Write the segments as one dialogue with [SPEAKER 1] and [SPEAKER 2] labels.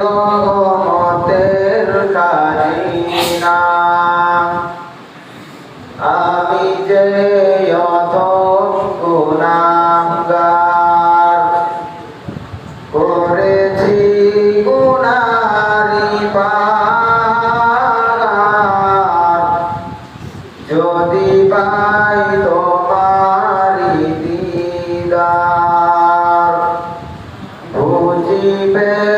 [SPEAKER 1] রহমতের খাজিনা আমি যে অধম গুনাহগার করেছি গুনারি পার যদি পাই তোমারি দিদার বুঝিবে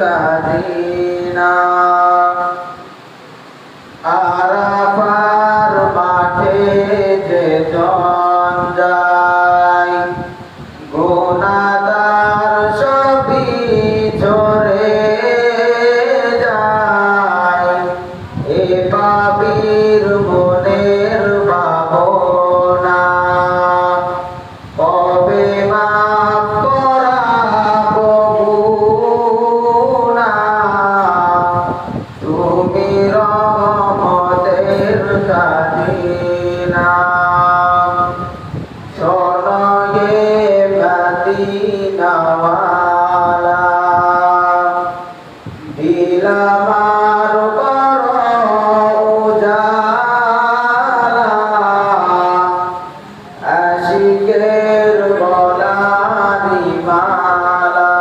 [SPEAKER 1] কাদিনা। আরাফার মাঠে যে জন যায় গুনাদার খাজিনা শোনয়ে মদিনাওয়ালা আশিকের গলারি মালা।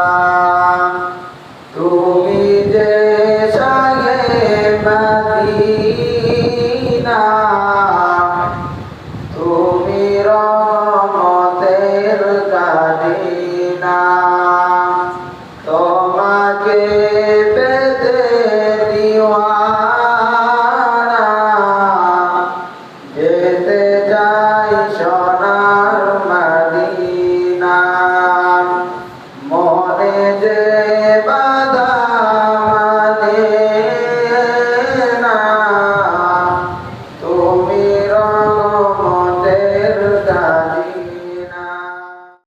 [SPEAKER 1] তুমি রহমতের কাদিনা তোমাকে Amen.